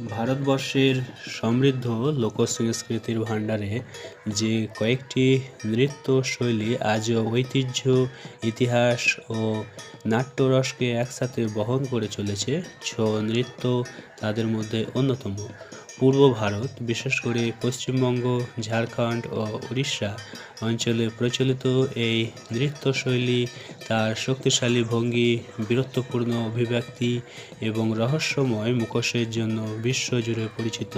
ভারতবর্ষের সমৃদ্ধ লোক সংস্কৃতির ভাণ্ডারে যে কয়েকটি নৃত্য শৈলী আজও ঐতিহ্য, ইতিহাস ও নাট্যরসকে একসাথে বহন করে চলেছে, ছৌ নৃত্য তাদের মধ্যে অন্যতম। পূর্ব ভারত, বিশেষ করে পশ্চিমবঙ্গ, ঝাড়খণ্ড ও উড়িষ্যা অঞ্চলে প্রচলিত এই নৃত্যশৈলী তার শক্তিশালী ভঙ্গি, বীরত্বপূর্ণ অভিব্যক্তি এবং রহস্যময় মুখোশের জন্য বিশ্বজুড়ে পরিচিত।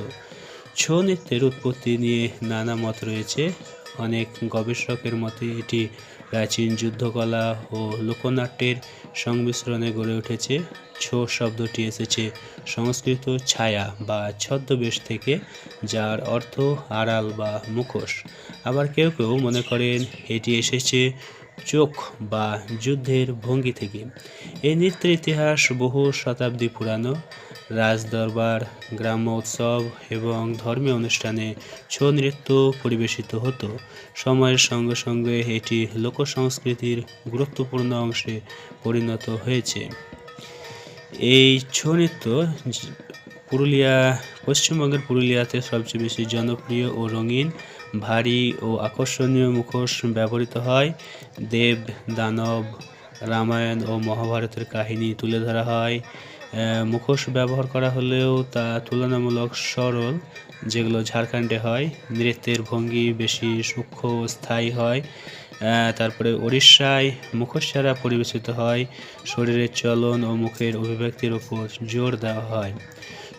ছৌ নৃত্যের উৎপত্তি নিয়ে নানা মত রয়েছে। অনেক গবেষকের মতে এটি প্রাচীন যুদ্ধকলা ও লোকনাট্যের সংমিশ্রণে গড়ে উঠেছে। ছো শব্দটি এসেছে সংস্কৃত ছায়া বা ছদ্মবেশ থেকে, যার অর্থ আড়াল বা মুখোশ। আবার কেউ কেউ মনে করেন এটি এসেছে চোখ বা যুদ্ধের ভঙ্গি থেকে। এই নৃত্যের ইতিহাস বহু শতাব্দী পুরানো। রাজদরবার গ্রাম্য উৎসব এবং ধর্মীয় অনুষ্ঠানে ছৌ নৃত্য পরিবেশিত হতো। সময়ের সঙ্গে সঙ্গে এটি লোকসংস্কৃতির গুরুত্বপূর্ণ অংশে পরিণত হয়েছে। এই ছৌ নৃত্য পুরুলিয়া, পশ্চিমবঙ্গের পুরুলিয়াতে সবচেয়ে বেশি জনপ্রিয় ও রঙিন ভারী ও আকর্ষণীয় মুখোশ ব্যবহৃত হয়। দেব, দানব, রামায়ণ ও মহাভারতের কাহিনী তুলে ধরা হয়। মুখোশ ব্যবহার করা হলেও তা তুলনামূলক সরল, যেগুলো ঝাড়খণ্ডে হয়। নৃত্যের ভঙ্গি বেশি সূক্ষ্ম স্থায়ী হয়। তারপরে উড়িষ্যায় মুখোশ ছাড়া পরিবেশিত হয়। শরীরের চলন ও মুখের অভিব্যক্তির উপর জোর দেওয়া হয়।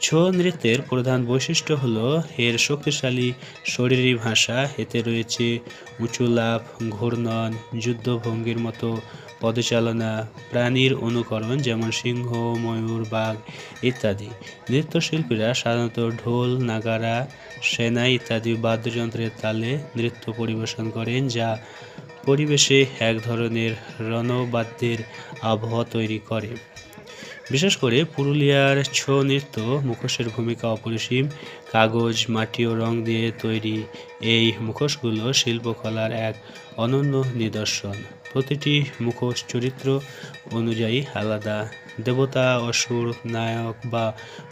ছৌ নৃত্যের প্রধান বৈশিষ্ট্য হলো এর শক্তিশালী শরীরী ভাষা এতে রয়েছে উঁচু লাভ ঘূর্ণন, যুদ্ধভঙ্গির মতো পদচালনা, প্রাণীর অনুকরণ যেমন সিংহ, ময়ূর, বাঘ ইত্যাদি। নৃত্যশিল্পীরা সাধারণত ঢোল, নাগারা সেনাই ইত্যাদি বাদ্যযন্ত্রের তালে নৃত্য পরিবেশন করেন যা পরিবেশে এক ধরনের রণবাদ্যের আবহাওয়া তৈরি করে। বিশেষ করে পুরুলিয়ার ছৌ নৃত্য মুখোশের ভূমিকা অপরিসীম। কাগজ, মাটি ও রং দিয়ে তৈরি এই মুখোশগুলো শিল্পকলার এক অনন্য নিদর্শন। প্রতিটি মুখোশ চরিত্র অনুযায়ী আলাদা দেবতা, অসুর, নায়ক বা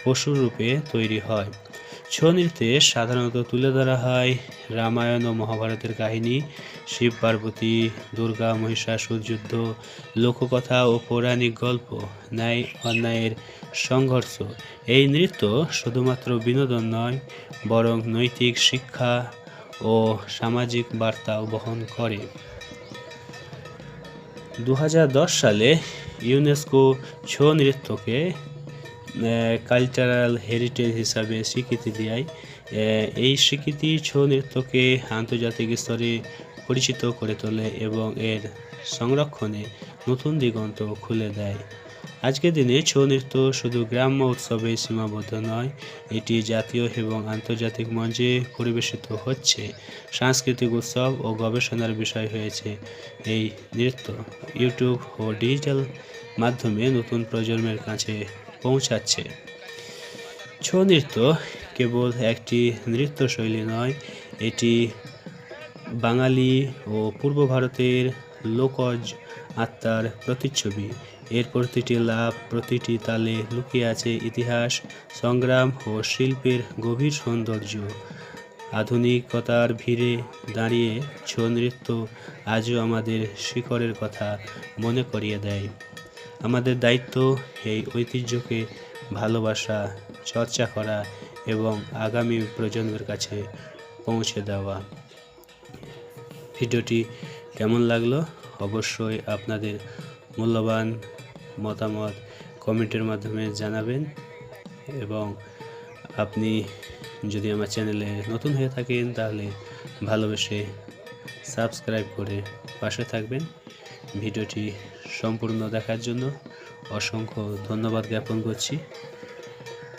পশুর রূপে তৈরি হয়। ছৌ নৃত্যে সাধারণত তুলে ধরা হয় রামায়ণ ও মহাভারতের কাহিনী, শিব পার্বতী, দুর্গা মহিষাসুর যুদ্ধ, লোককথা ও পৌরাণিক গল্প, ন্যায় অন্যায়ের সংঘর্ষ। এই নৃত্য শুধুমাত্র বিনোদন নয়, বরং নৈতিক শিক্ষা ও সামাজিক বার্তাও বহন করে। দু হাজার দশ সালে ইউনেস্কো ছৌ নৃত্যকে কালচারাল হেরিটেজ হিসাবে স্বীকৃতি দেয়। এই স্বীকৃতি ছৌ নৃত্যকে আন্তর্জাতিক স্তরে পরিচিত করে তোলে এবং এর সংরক্ষণে নতুন দিগন্ত খুলে দেয়। আজকের দিনে ছৌ নৃত্য শুধু গ্রাম্য উৎসবে সীমাবদ্ধ নয়, এটি জাতীয় এবং আন্তর্জাতিক মঞ্চে পরিবেশিত হচ্ছে। সাংস্কৃতিক উৎসব ও গবেষণার বিষয় হয়েছে এই নৃত্য। ইউটিউব ও ডিজিটাল মাধ্যমে নতুন প্রজন্মের কাছে পৌঁছাচ্ছে। ছৌ নৃত্য কেবল একটি নৃত্যশৈলী নয়, এটি বাঙালি ও পূর্ব ভারতের লোকজ আত্মার প্রতিচ্ছবি। এর প্রতিটি লাভ, প্রতিটি তালে লুকিয়ে আছে ইতিহাস, সংগ্রাম ও শিল্পের গভীর সৌন্দর্য। আধুনিকতার ভিড়ে দাঁড়িয়ে ছৌ নৃত্য আজও আমাদের শিকড়ের কথা মনে করিয়ে দেয়। আমাদের দায়িত্ব এই ঐতিহ্যকে ভালোবাসা, চর্চা করা এবং আগামী প্রজন্মের কাছে পৌঁছে দেওয়া। ভিডিওটি কেমন লাগল? অবশ্যই আপনাদের মূল্যবান মতামত কমেন্টের মাধ্যমে জানাবেন এবং আপনি যদি আমার চ্যানেলে নতুন হয়ে থাকেন তাহলে ভালোবেসে সাবস্ক্রাইব করে পাশে থাকবেন। ভিডিওটি সম্পূর্ণ দেখার জন্য অসংখ্য ধন্যবাদ জ্ঞাপন করছি।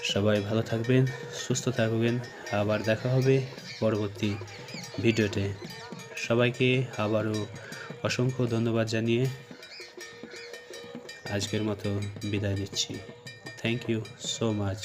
সবাই ভালো থাকবেন, সুস্থ থাকবেন। আবার দেখা হবে পরবর্তী ভিডিওতে। সবাইকে আবারও অসংখ্য ধন্যবাদ জানিয়ে আজকের মতো বিদায় নিচ্ছি। Thank you so much